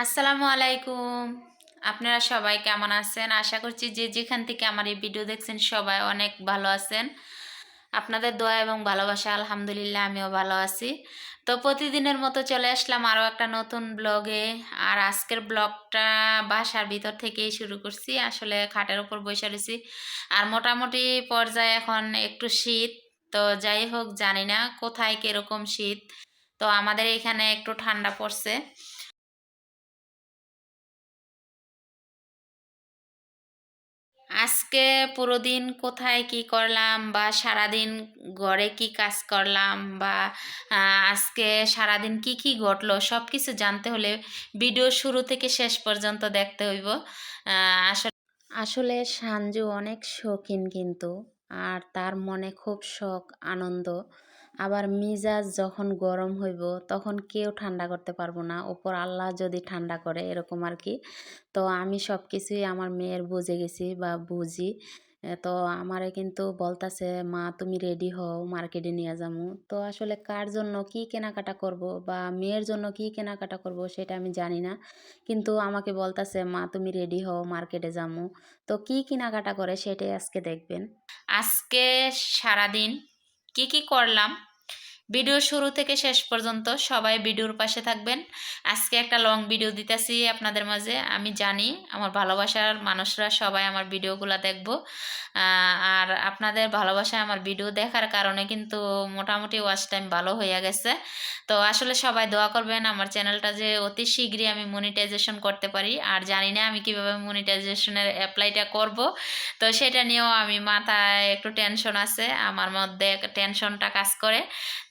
আসসালামু আলাইকুম। আপনারা সবাই কেমন আছেন? আশা করছি যে যেখান থেকে আমার এই ভিডিও দেখছেন সবাই অনেক ভালো আছেন। আপনাদের দোয়া এবং ভালোবাসা, আলহামদুলিল্লাহ, আমিও ভালো আছি। তো প্রতিদিনের মতো চলে আসলাম আরও একটা নতুন ব্লগে। আর আজকের ব্লগটা বাসার ভিতর থেকেই শুরু করছি। আসলে খাটের ওপর বসে রয়েছি। আর মোটামুটি পর্যায়ে এখন একটু শীত। তো যাই হোক, জানি না কোথায় কীরকম শীত। তো আমাদের এখানে একটু ঠান্ডা পড়ছে। আজকে পুরো দিন কোথায় কি করলাম বা সারাদিন ঘরে কি কাজ করলাম বা আজকে সারাদিন কি কি ঘটলো সব কিছু জানতে হলে ভিডিও শুরু থেকে শেষ পর্যন্ত দেখতে হইব। আসলে আসলে সাঞ্জু অনেক শৌখিন কিন্তু, আর তার মনে খুব শখ, আনন্দ। আবার মিজাজ যখন গরম হইব, তখন কেউ ঠান্ডা করতে পারব না। ওপর আল্লাহ যদি ঠান্ডা করে, এরকম আর কি। তো আমি সব কিছুই আমার মেয়ের বুঝে গেছি বা বুঝি। তো আমারে কিন্তু বলতাছে, মা, তুমি রেডি হও, মার্কেটে নিয়ে যাব তো আসলে কার জন্য কি কেনাকাটা করব বা মেয়ের জন্য কি কেনাকাটা করব সেটা আমি জানি না। কিন্তু আমাকে বলতাছে, মা, তুমি রেডি হও, মার্কেটে যাব তো কি কেনাকাটা করে সেটাই আজকে দেখবেন। আজকে সারাদিন কি কি করলাম? ভিডিও শুরু থেকে শেষ পর্যন্ত সবাই ভিডিওর পাশে থাকবেন। আজকে একটা লং ভিডিও দিতেছি আপনাদের মাঝে। আমি জানি আমার ভালোবাসার মানুষরা সবাই আমার ভিডিওগুলো দেখব। আর আপনাদের ভালোবাসায় আমার ভিডিও দেখার কারণে কিন্তু মোটামুটি ওয়াচ টাইম ভালো হয়ে গেছে। তো আসলে সবাই দোয়া করবেন আমার চ্যানেলটা যে অতি শীঘ্রই আমি মনিটাইজেশন করতে পারি। আর জানি না আমি কীভাবে মনিটাইজেশনের অ্যাপ্লাইটা করব। তো সেটা নিয়েও আমি মাথায় একটু টেনশন আছে। আমার মধ্যে টেনশনটা কাজ করে।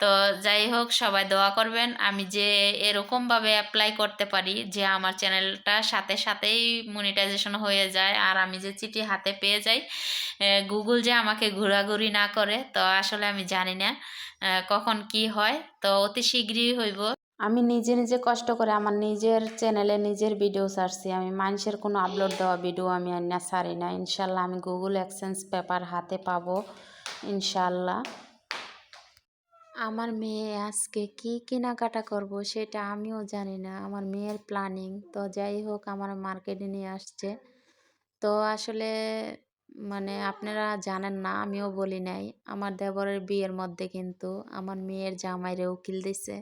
তো যাই হোক, সবাই দোয়া করবেন। আমি যে এরকমভাবে অ্যাপ্লাই করতে পারি যে আমার চ্যানেলটা সাথে সাথেই মনিটাইজেশন হয়ে যায়, আর আমি যে চিঠি হাতে পেয়ে যাই গুগল যে আমাকে ঘোরাঘুরি না করে, তো আসলে আমি জানি না কখন কি হয়। তো অতি শীঘ্রই হইব। আমি নিজে নিজে কষ্ট করে আমার নিজের চ্যানেলে নিজের ভিডিও ছাড়ছি। আমি মানুষের কোনো আপলোড দেওয়া ভিডিও আমি আর না ছাড়ি না। ইনশাল্লাহ আমি গুগল এক্সচেঞ্জ পেপার হাতে পাবো, ইনশাল্লাহ। আমার মেয়ে আজকে কি কেনাকাটা করব সেটা আমিও জানি না। আমার মেয়ের প্ল্যানিং তো যাই হোক আমার মার্কেটে নিয়ে আসছে। তো আসলে মানে আপনারা জানেন না, আমিও বলি নাই। আমার দেবরের বিয়ের মধ্যে কিন্তু আমার মেয়ের জামাইরে উকিল দিছে।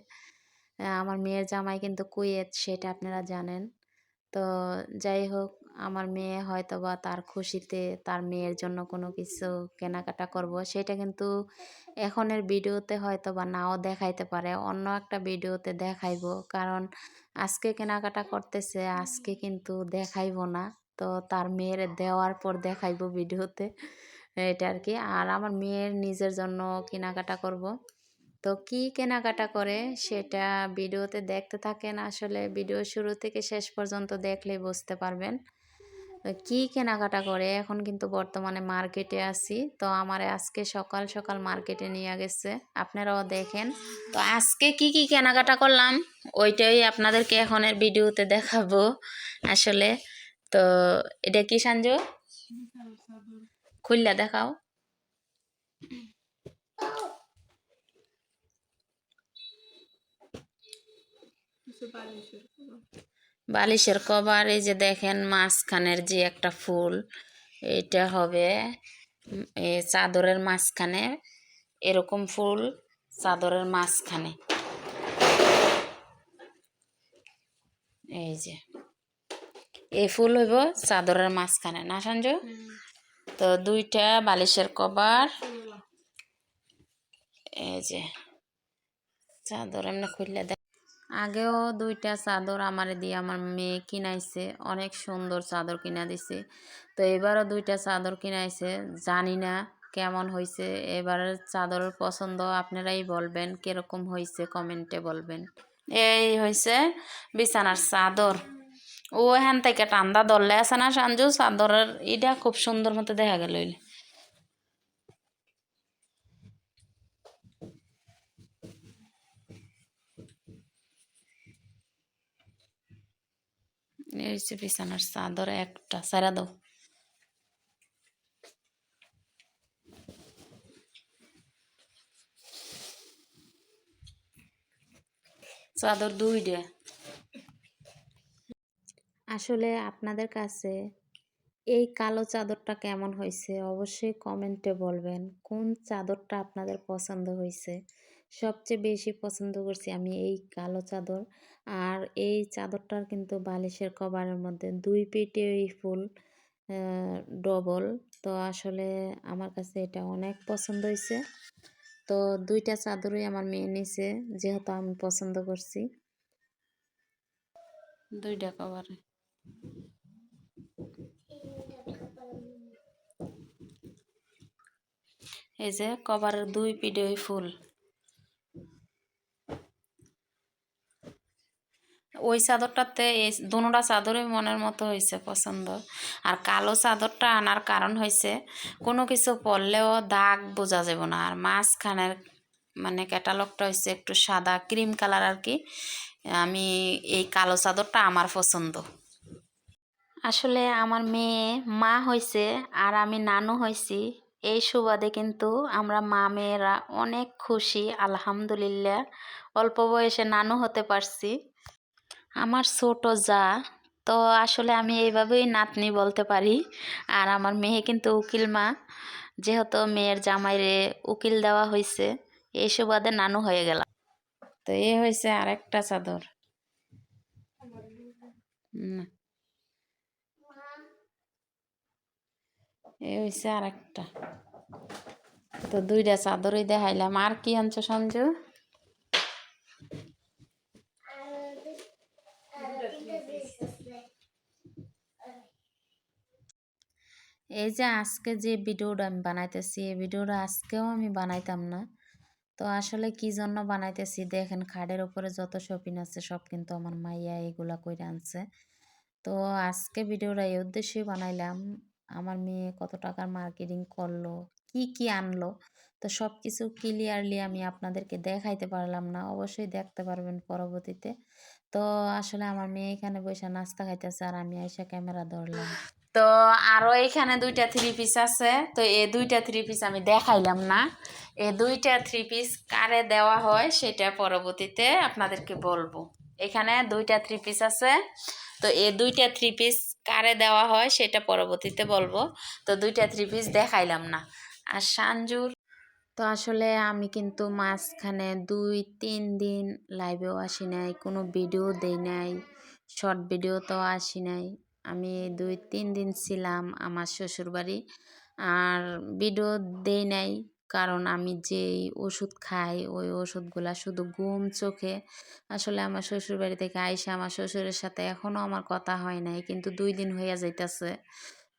আমার মেয়ের জামাই কিন্তু কুয়েত, সেটা আপনারা জানেন। তো যাই হোক আমার মেয়ে হয়তো বা তার খুশিতে তার মেয়ের জন্য কোনো কিছু কেনাকাটা করব, সেটা কিন্তু এখনের ভিডিওতে হয়তো বা নাও দেখাইতে পারে। অন্য একটা ভিডিওতে দেখাইবো, কারণ আজকে কেনাকাটা করতেছে, আজকে কিন্তু দেখাইবো না। তো তার মেয়ের দেওয়ার পর দেখাইবো ভিডিওতে এটা আর কি আর আমার মেয়ের নিজের জন্য কেনাকাটা করব। তো কি কেনাকাটা করে সেটা ভিডিওতে দেখতে থাকেন। আসলে ভিডিও শুরু থেকে শেষ পর্যন্ত দেখলে বুঝতে পারবেন। কি কেনাকাটা করে? এখন কিন্তু বর্তমানে মার্কেটে আছি। তো আমার আজকে সকাল সকাল মার্কেটে নিয়ে গেছে। আপনারাও দেখেন। তো আজকে কি কি কেনাকাটা করলাম? ওইটাই আপনাদেরকে এখনের ভিডিওতে দেখাবো আসলে। তো এটা কি সাঞ্জু খুললা দেখাও। বালিশের কভার এই যে দেখেন মাঝখানের যে একটা ফুল এটা হবে চাদরের মাঝখানে এরকম ফুল চাদরের মাঝখানে। এই যে এই ফুল হইব চাদরের মাঝখানে না সঞ্জু? তো দুইটা বালিশের কভার এই যে চাদর এমনি খুললে দেখ আগেও দুইটা চাদর আমার দিয়ে আমার মেয়ে কিনাইছে, অনেক সুন্দর চাদর কিনা দিছে। তো এবারও দুইটা চাদর কিনাইছে, জানি না কেমন হয়েছে এবারের চাদরের পছন্দ আপনারাই বলবেন, কীরকম হয়েছে কমেন্টে বলবেন। এই হয়েছে বিছানার চাদর। ও এখান থেকে টান্দা ধরলে আছে না সাঞ্জু চাদরের এটা খুব সুন্দর মতো দেখা গেল বিছানার চাদর একটা, সারা দাও। চাদর দুইটা আসলে আপনাদের কাছে এই কালো চাদরটা কেমন হয়েছে অবশ্যই কমেন্টে বলবেন, কোন চাদরটা আপনাদের পছন্দ হয়েছে? সবচেয়ে বেশি পছন্দ করছি আমি এই কালো চাদর। আর এই চাদরটার কিন্তু বালিশের কভারের মধ্যে দুই পেটে এই ফুল ডবল। তো আসলে আমার কাছে এটা অনেক পছন্দ হয়েছে তো দুইটা চাদরই আমার মেয়ে নিছে, যেহেতু আমি পছন্দ করছি। দুইটা কভারে। এই যে কভারের দুই পিঠে ফুল। ওই চাদরটাতে এই দুটা চাদরই মনের মতো হয়েছে পছন্দ। আর কালো চাদরটা আনার কারণ হয়েছে কোনো কিছু পরলেও দাগ বোঝা যাব না। আর মাঝখানের মানে ক্যাটালগটা হয়েছে একটু সাদা, ক্রিম কালার আর কি আমি এই কালো চাদরটা আমার পছন্দ। আসলে আমার মেয়ে মা হয়েছে আর আমি নানু হয়েছি এই সুবাদে কিন্তু আমরা মা মেয়েরা অনেক খুশি, আলহামদুলিল্লাহ। অল্প বয়সে নানু হতে পারছি। আমার ছোট যা, তো আসলে আমি এইভাবেই নাতনি বলতে পারি। আর আমার মেয়ে কিন্তু উকিল মা। যেহেতু মেয়ের জামাইরে উকিল দেওয়া হয়েছে এই সুবাদে নানু হয়ে গেলাম তো এ হয়েছে আর একটা চাদর। এই হয়েছে আর একটা তো দুইটা চাদরই দেখাইলাম। আর কি আনছো সঞ্জু? এই যে আজকে যে ভিডিওটা আমি বানাইতেছি, এই ভিডিওটা আজকেও আমি বানাইতাম না। তো আসলে কি জন্য বানাইতেছি? দেখেন খাড়ের উপরে যত শপিং আছে সব কিন্তু আমার মাইয়া এগুলা কইরা আনছে। তো আজকে ভিডিওটা এই উদ্দেশ্যেই বানাইলাম। আমার মেয়ে কত টাকার মার্কেটিং করল, কি কি আনলো, তো সব কিছু ক্লিয়ারলি আমি আপনাদেরকে দেখাইতে পারলাম না। অবশ্যই দেখতে পারবেন পরবর্তীতে। তো আসলে আমার মেয়ে এখানে বসে নাস্তা খাইতেছে আর আমি আইসা ক্যামেরা ধরলাম। তো আরও এখানে দুইটা থ্রি পিস আছে। তো এই দুইটা থ্রি পিস আমি দেখাইলাম না। এই দুইটা থ্রি পিস কারে দেওয়া হয় সেটা পরবর্তীতে আপনাদেরকে বলব। এখানে দুইটা থ্রি পিস আছে। তো এই দুইটা থ্রি পিস কারে দেওয়া হয় সেটা পরবর্তীতে বলব। তো দুইটা থ্রি পিস দেখাইলাম না। আর সানজুর? তো আসলে আমি কিন্তু মাঝখানে দুই, তিন দিন লাইভেও আসি নাই, কোনো ভিডিও দেই নাই শর্ট ভিডিও তো আসি নাই। আমি দুই, তিন দিন ছিলাম আমার শ্বশুরবাড়ি। আর ভিডিও দেই নাই, কারণ আমি যেই ওষুধ খাই, ওই ওষুধগুলা শুধু ঘুম চোখে। আসলে আমার শ্বশুরবাড়ি থেকে আইসা আমার শ্বশুরের সাথে এখনও আমার কথা হয় নাই, কিন্তু দুই দিন হইয়া যাইতেছে।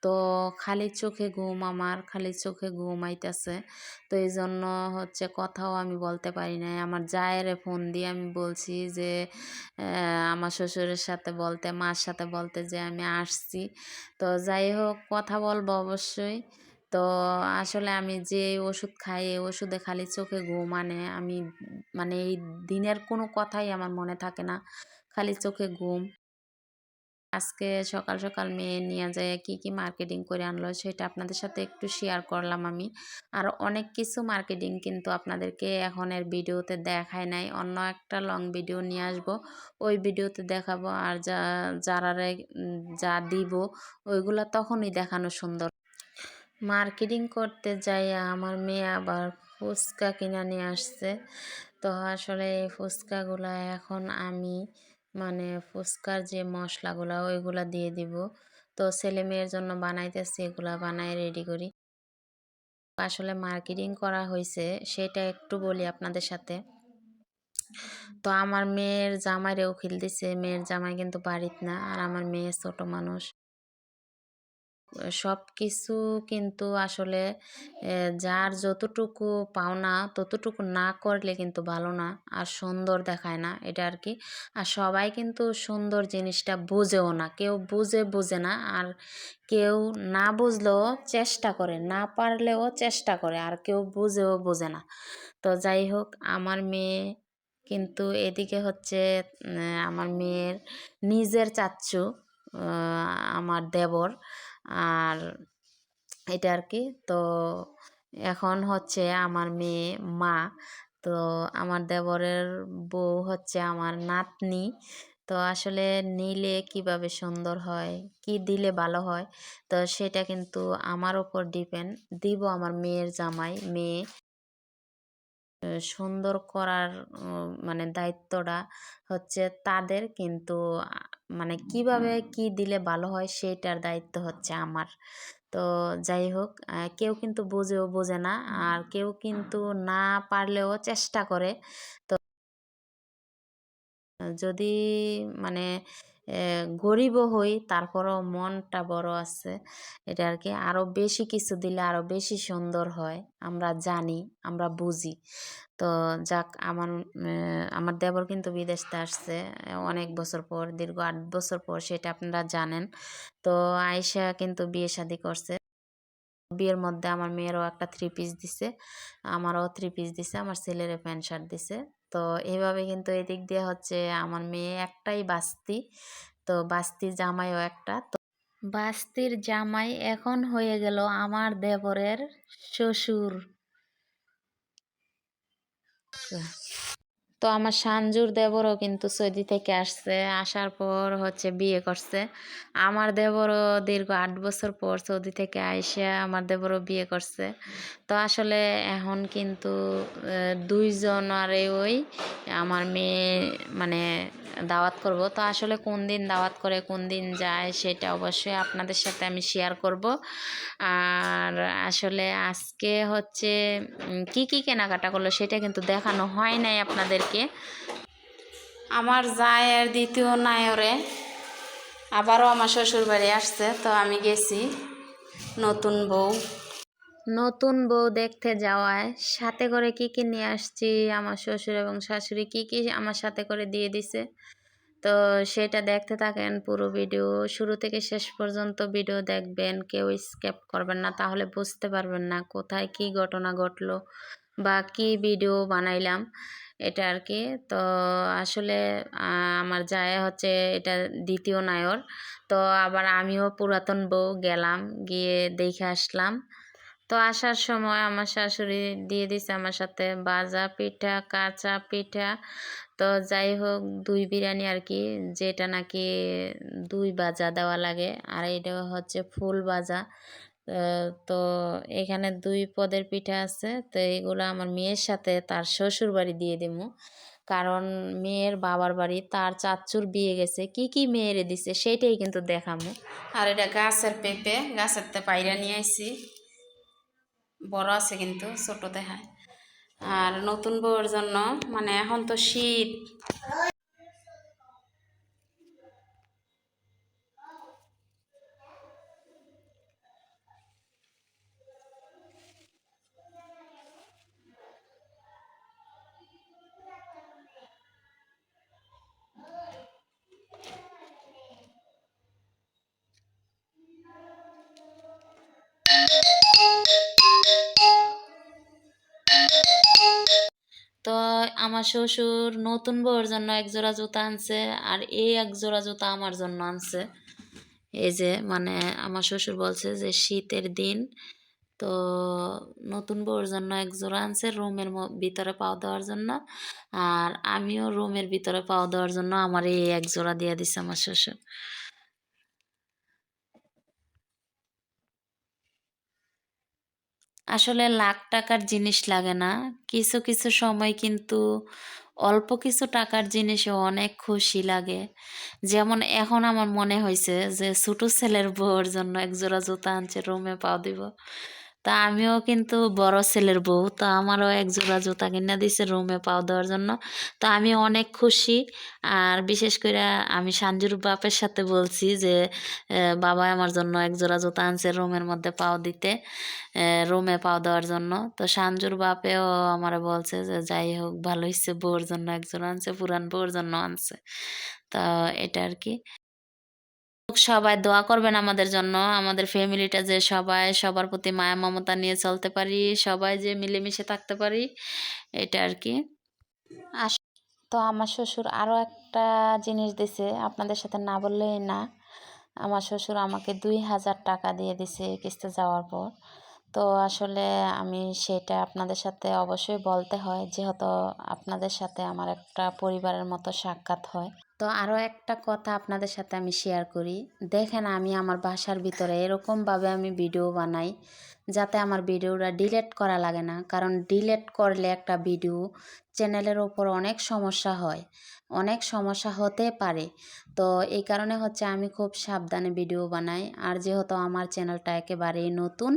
তো খালি চোখে ঘুম আমার, খালি চোখে ঘুম আইতেছে তো এই জন্য হচ্ছে কথাও আমি বলতে পারি নাই। আমার জায়েরে ফোন দিয়ে আমি বলছি যে আমার শ্বশুরের সাথে বলতে, মার সাথে বলতে যে আমি আসছি। তো যাই হোক, কথা বলব অবশ্যই। তো আসলে আমি যে ওষুধ খাই, এই ওষুধে খালি চোখে ঘুম আনে। আমি মানে এই দিনের কোনো কথাই আমার মনে থাকে না। খালি চোখে ঘুম। আজকে সকাল সকাল মেয়ে নিয়ে যায় কি কি মার্কেটিং করে আনলো সেটা আপনাদের সাথে একটু শেয়ার করলাম আমি। আর অনেক কিছু মার্কেটিং কিন্তু আপনাদেরকে এখনের ভিডিওতে দেখায় নাই। অন্য একটা লং ভিডিও নিয়ে আসব। ওই ভিডিওতে দেখাবো আর যা, যারা যা দিব, ওইগুলো তখনই দেখানো সুন্দর। মার্কেটিং করতে যাই আমার মেয়ে আবার ফুচকা কিনে নিয়ে আসছে। তো আসলে এই ফুচকাগুলো এখন আমি মানে ফুচকার যে মশলাগুলো, ওইগুলো দিয়ে দিব। তো ছেলে মেয়ের জন্য বানাইতেছি, এগুলো বানাই রেডি করি। আসলে মার্কেটিং করা হয়েছে সেটা একটু বলি আপনাদের সাথে। তো আমার মেয়ের জামাই জামাইরেও খিল দিছে, মেয়ের জামাই কিন্তু বাড়িত না, আর আমার মেয়ে ছোট মানুষ। সব কিছু কিন্তু আসলে যার যতটুকু পাওনা ততটুকু না করলে কিন্তু ভালো না, আর সুন্দর দেখায় না এটা আর কি। আর সবাই কিন্তু সুন্দর জিনিসটা বুঝেও না, কেউ বুঝে বুঝে না, আর কেউ না বুঝলেও চেষ্টা করে, না পারলেও চেষ্টা করে, আর কেউ বুঝেও বোঝে না। তো যাই হোক, আমার মেয়ে কিন্তু এদিকে হচ্ছে আমার মেয়ের নিজের চাচ্ছু আমার দেবর আর এটা আর কি তো এখন হচ্ছে আমার মেয়ে মা। তো আমার দেবরের বউ হচ্ছে আমার নাতনি। তো আসলে নিলে কীভাবে সুন্দর হয়, কি দিলে ভালো হয়, তো সেটা কিন্তু আমার ওপর ডিপেন্ড। দিব আমার মেয়ের জামাই, মেয়ে সুন্দর করার মানে দায়িত্বটা হচ্ছে তাদের। কিন্তু মানে কীভাবে কি দিলে ভালো হয় সেটার দায়িত্ব হচ্ছে আমার। তো যাই হোক কেউ কিন্তু বোঝেও বোঝে না। আর কেউ কিন্তু না পারলেও চেষ্টা করে। যদি মানে আহ, গরিবও হই তারপরও মনটা বড় আছে এটা আর কি আরও বেশি কিছু দিলে আরও বেশি সুন্দর হয় আমরা জানি আমরা বুঝি। তো যাক আমার আমার দেবর কিন্তু বিদেশতে আসছে অনেক বছর পর দীর্ঘ আট বছর পর সেটা আপনারা জানেন। তো আয়শা কিন্তু বিয়ে শাদি করছে। বিয়ের মধ্যে আমার মেয়েরও একটা থ্রি পিস দিছে আমারও থ্রি পিস দিছে আমার ছেলেরও প্যান্ট শার্ট দিছে। তো এইভাবে কিন্তু এদিক দিয়ে হচ্ছে আমার মেয়ে একটাই বাস্তি। তো বাস্তি জামাইও একটা। তো বাস্তির জামাই এখন হয়ে গেল আমার দেবরের শ্বশুর। তো আমার সানজুর দেবরও কিন্তু সৌদি থেকে আসছে, আসার পর হচ্ছে বিয়ে করছে। আমার দেবরও দীর্ঘ আট বছর পর সৌদি থেকে আইসে আমার দেবরও বিয়ে করছে। তো আসলে এখন কিন্তু দুইজনারে ওই আমার মেয়ে মানে দাওয়াত করব। তো আসলে কোন দিন দাওয়াত করে, কোন দিন যায় সেটা অবশ্যই আপনাদের সাথে আমি শেয়ার করব। আর আসলে আজকে হচ্ছে কি কি কেনাকাটা করল সেটা কিন্তু দেখানো হয় নাই আপনাদেরকে। আমার জায়ের দ্বিতীয় নায়রে আবারও আমার শ্বশুর বাড়ি আসছে তো আমি গেছি নতুন বউ। নতুন বউ দেখতে যাওয়ায় সাথে করে কি কি নিয়ে আসছি? আমার শ্বশুর এবং শাশুড়ি কি কি আমার সাথে করে দিয়ে দিছে? তো সেটা দেখতে থাকেন পুরো ভিডিও। শুরু থেকে শেষ পর্যন্ত ভিডিও দেখবেন, কেউ স্কেপ করবেন না, তাহলে বুঝতে পারবেন না কোথায় কি ঘটনা ঘটলো বা কি ভিডিও বানাইলাম এটা আর কি তো আসলে আমার যায় হচ্ছে এটা দ্বিতীয় নায়র। তো আবার আমিও পুরাতন বউ গেলাম, গিয়ে দেখে আসলাম। তো আসার সময় আমার শাশুড়ি দিয়ে দিছে আমার সাথে বাজা পিঠা, কাঁচা পিঠা। তো যাই হোক, দুই বিরিয়ানি আর কি, যেটা নাকি দুই বাজা দেওয়া লাগে। আর এটা হচ্ছে ফুল বাজা। তো এখানে দুই পদের পিঠা আছে। তো এগুলো আমার মেয়ের সাথে তার শ্বশুর বাড়ি দিয়ে দিমু। কারণ মেয়ের বাবার বাড়ি, তার চাচ্চুর বিয়ে গেছে। কি কি মেয়েরে দিছে, সেইটাই কিন্তু দেখামু। আর এটা গাছের পেঁপে, গাছের তো পাইরা নিয়ে আইছি। বড় আছে কিন্তু ছোট দেখায় আর নতুন বউর জন্য মানে এখন তো শীত। আমার শ্বশুর নতুন বউর জন্য এক জোড়া জুতা আনছে আর এই এক জোড়া জুতা আমার জন্য আনছে। এই যে মানে আমার শ্বশুর বলছে যে শীতের দিন, তো নতুন বউয়ের জন্য এক জোড়া আনছে রুমের ভিতরে পাও দেওয়ার জন্য। আর আমিও রুমের ভিতরে পাও দেওয়ার জন্য আমার এই এক জোড়া দিয়ে দিছে আমার শ্বশুর। আসলে লাখ টাকার জিনিস লাগে না। কিছু কিছু সময় কিন্তু অল্প কিছু টাকার জিনিসে অনেক খুশি লাগে। যেমন এখন আমার মনে হয়েছে যে ছোটো ছেলের বউর জন্য এক জোড়া জুতা আনছে রুমে পাও দিব। তা আমিও কিন্তু বড় ছেলের বউ। তো আমারও এক জোড়া জুতা কিনে দিছে রুমে পাও দেওয়ার জন্য। তো আমি অনেক খুশি। আর বিশেষ করে আমি সাঞ্জুর বাপের সাথে বলছি যে বাবা আমার জন্য এক জোড়া জুতা আনছে রুমের মধ্যে পাও দিতে রুমে পাও দেওয়ার জন্য। তো সাঞ্জুর বাপেও আমার বলছে যে, যাই হোক, ভালো হয়েছে বউর জন্য এক জোড়া আনছে, পুরান বউর জন্য আনছে। তা এটা আর কি। সবাই দোয়া করবেন আমাদের জন্য। আমাদের ফ্যামিলিটা যে সবাই, সবার প্রতি মায়া, মমতা নিয়ে চলতে পারি, সবাই যে মিলেমিশে থাকতে পারি, এটা আর কি। তো আমার শ্বশুর আরও একটা জিনিস দিছে, আপনাদের সাথে না বললেই না। আমার শ্বশুর আমাকে দুই হাজার টাকা দিয়ে দিছে কিস্তি যাওয়ার পর। তো আসলে আমি সেটা আপনাদের সাথে অবশ্যই বলতে হয়, যেহেতু আপনাদের সাথে আমার একটা পরিবারের মতো সাক্ষাৎ হয়। তো আরও একটা কথা আপনাদের সাথে আমি শেয়ার করি। দেখেন আমি আমার বাসার ভিতরে এরকমভাবে আমি ভিডিও বানাই, যাতে আমার ভিডিওটা ডিলেট করা লাগে না। কারণ ডিলেট করলে একটা ভিডিও চ্যানেলের ওপর অনেক সমস্যা হয়। অনেক সমস্যা হতে পারে। তো এই কারণে হচ্ছে আমি খুব সাবধানে ভিডিও বানাই। আর যেহেতু আমার চ্যানেলটা একেবারেই নতুন,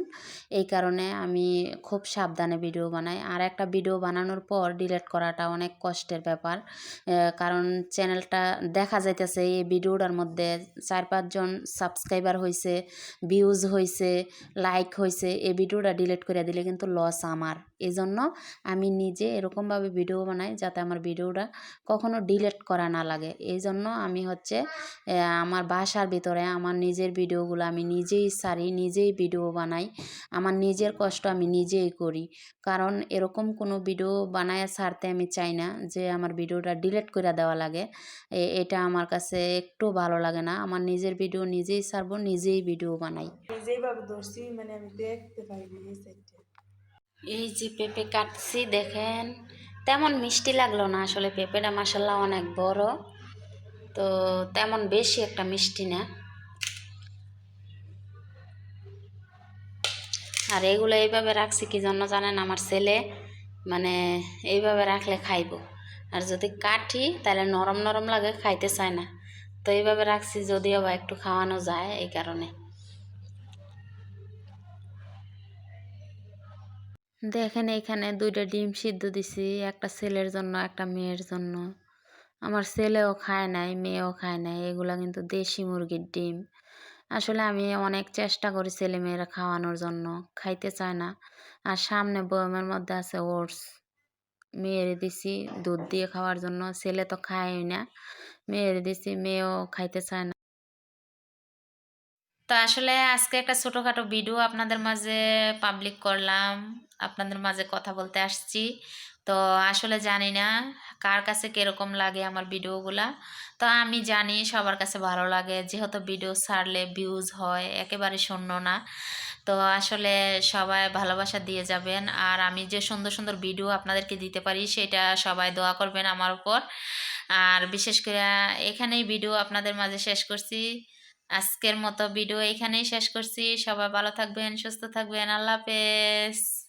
এই কারণে আমি খুব সাবধানে ভিডিও বানাই। আর একটা ভিডিও বানানোর পর ডিলেট করাটা অনেক কষ্টের ব্যাপার। কারণ চ্যানেলটা দেখা যাইতেছে এই ভিডিওটার মধ্যে চার পাঁচজন সাবস্ক্রাইবার হয়েছে ভিউজ হয়েছে লাইক হয়েছে এই ভিডিওটা ডিলেট করে দিলে কিন্তু লস আমার। এই জন্য আমি নিজে এরকমভাবে ভিডিও বানাই যাতে আমার ভিডিওটা কখনো ডিলেট করা না লাগে। এই জন্য আমি হচ্ছে আমার বাসার ভিতরে আমার নিজের ভিডিওগুলো আমি নিজেই সারি নিজেই ভিডিও বানাই। আমার নিজের কষ্ট আমি নিজেই করি। কারণ এরকম কোনো ভিডিও বানায় ছাড়তে আমি চাই না যে আমার ভিডিওটা ডিলিট করে দেওয়া লাগে। এটা আমার কাছে একটু ভালো লাগে না। আমার নিজের ভিডিও নিজেই ছাড়বো নিজেই ভিডিও বানাই। ধরছি মানে আমি দেখতে পাইনি এই এই যে পেঁপে কাটছি দেখেন। তেমন মিষ্টি লাগল না আসলে, পেঁপেটা মাসাল্লাহ অনেক বড়। তো তেমন বেশি একটা মিষ্টি না। আর এগুলো এইভাবে রাখছি কি জন্য জানেন? আমার ছেলে মানে এইভাবে রাখলে খাইব। আর যদি কাটি তাহলে নরম নরম লাগে, খাইতে চায় না। তো এইভাবে রাখছি, যদিও বা একটু খাওয়ানো যায় এই কারণে। দেখেন এখানে দুইটা ডিম সিদ্ধ দিছি, একটা ছেলের জন্য, একটা মেয়ের জন্য। আমার ছেলেও খায় নাই, মেয়েও খায় নাই, এগুলা কিন্তু দেশি মুরগির ডিম। আসলে আমি অনেক চেষ্টা করি ছেলে মেয়েরা খাওয়ানোর জন্য, খাইতে চায় না। আর সামনে বয়মের মধ্যে আছে ওটস। মেয়েরে দিছি দুধ দিয়ে খাওয়ার জন্য, ছেলে তো খায়ই না। মেয়েরে দিছি, মেয়েও খাইতে চায় না। তো আসলে আজকে একটা ছোটোখাটো ভিডিও আপনাদের মাঝে পাবলিক করলাম। আপনাদের মাঝে কথা বলতে আসছি। তো আসলে জানি না কার কাছে কীরকম লাগে আমার ভিডিওগুলা তো আমি জানি সবার কাছে ভালো লাগে, যেহেতু ভিডিও ছাড়লে ভিউজ হয়, একেবারে শূন্য না। তো আসলে সবাই ভালোবাসা দিয়ে যাবেন। আর আমি যে সুন্দর সুন্দর ভিডিও আপনাদেরকে দিতে পারি, সেটা সবাই দোয়া করবেন আমার উপর। আর বিশেষ করে এখানেই ভিডিও আপনাদের মাঝে শেষ করছি। আজকের মতো ভিডিও এখানেই শেষ করছি। সবাই ভালো থাকবেন সুস্থ থাকবেন। আল্লাহ হাফেজ।